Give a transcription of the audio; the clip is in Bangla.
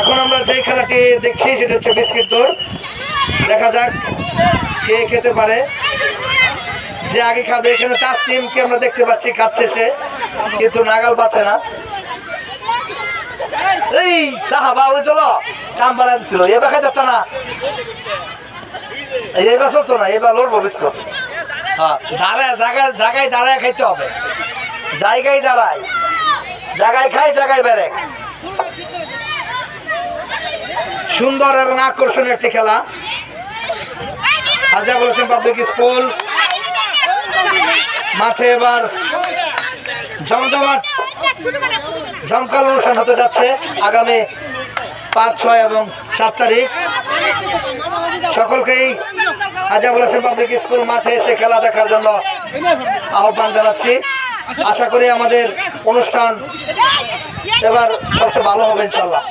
এখন আমরা যেই খেলাটি দেখছি, সেটা হচ্ছে বিস্কিট দৌড়। দেখা যাক কে খেতে পারে। যে আগে খাবে এখানে তাসনিমকে আমরা দেখতে পাচ্ছি খাচ্ছে সে কিন্তু নাগাল পাচ্ছে না। এই সাহাবা, ওই চলো, কাম বানা দিছিল। এবার খাই যাচ্ছে না। এবার চলতো না এবার লড়বো, বিস্কুট। হ্যাঁ দাঁড়ায় জায়গায় জায়গায় দাঁড়ায় খাইতে হবে। জায়গায় দাঁড়ায়। জায়গায় খাই জায়গায় বেড়ে সুন্দর এবং আকর্ষণীয় একটি খেলা। হাজার হোসেন পাবলিক স্কুল। মাঠে এবার জমজমাট, জমকাল অনুষ্ঠান হতে যাচ্ছে আগামী পাঁচ, ছয় এবং সাত তারিখ। সকলকেই হাজাবুল হাসান পাবলিক স্কুল মাঠে এসে খেলা দেখার জন্য আহ্বান জানাচ্ছি। আশা করি আমাদের অনুষ্ঠান এবার সবচেয়ে ভালো হবে, ইনশাল্লাহ।